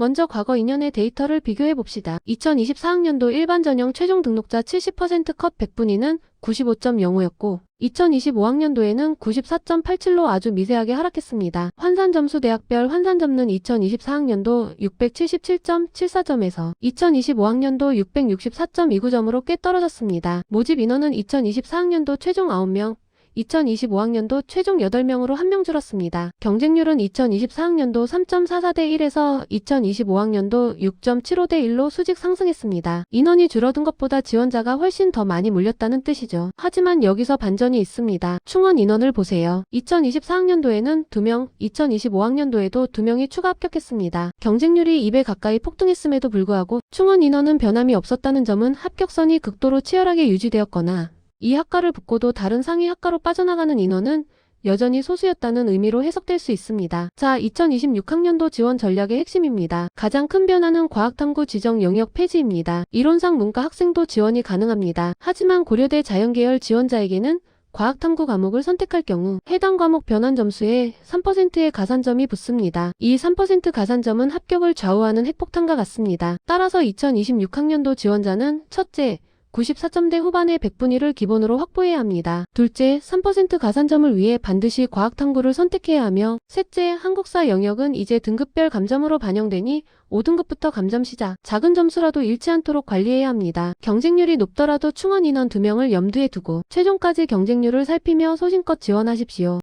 먼저 과거 2년의 데이터를 비교해 봅시다. 2024학년도 일반 전형 최종 등록자 70%컷 100분위는 95.05였고 2025학년도에는 94.87로 아주 미세하게 하락했습니다. 환산 점수 대학별 환산 점는 2024학년도 677.74점에서 2025학년도 664.29점으로 꽤 떨어졌습니다. 모집 인원은 2024학년도 최종 9명, 2025학년도 최종 8명으로 1명 줄었습니다. 경쟁률은 2024학년도 3.44대 1에서 2025학년도 6.75대 1로 수직 상승했습니다. 인원이 줄어든 것보다 지원자가 훨씬 더 많이 몰렸다는 뜻이죠. 하지만 여기서 반전이 있습니다. 충원 인원을 보세요. 2024학년도에는 2명, 2025학년도에도 2명이 추가 합격했습니다. 경쟁률이 2배 가까이 폭등했음에도 불구하고 충원 인원은 변함이 없었다는 점은 합격선이 극도로 치열하게 유지되었거나 이 학과를 붙고도 다른 상위 학과로 빠져나가는 인원은 여전히 소수였다는 의미로 해석될 수 있습니다. 자, 2026학년도 지원 전략의 핵심입니다. 가장 큰 변화는 과학탐구 지정 영역 폐지입니다. 이론상 문과 학생도 지원이 가능합니다. 하지만 고려대 자연계열 지원자에게는 과학탐구 과목을 선택할 경우 해당 과목 변환 점수에 3%의 가산점이 붙습니다. 이 3% 가산점은 합격을 좌우하는 핵폭탄과 같습니다. 따라서 2026학년도 지원자는 첫째, 94점대 후반의 100분위를 기본으로 확보해야 합니다. 둘째, 3% 가산점을 위해 반드시 과학탐구를 선택해야 하며 셋째, 한국사 영역은 이제 등급별 감점으로 반영되니 5등급부터 감점 시작. 작은 점수라도 잃지 않도록 관리해야 합니다. 경쟁률이 높더라도 충원 인원 2명을 염두에 두고 최종까지 경쟁률을 살피며 소신껏 지원하십시오.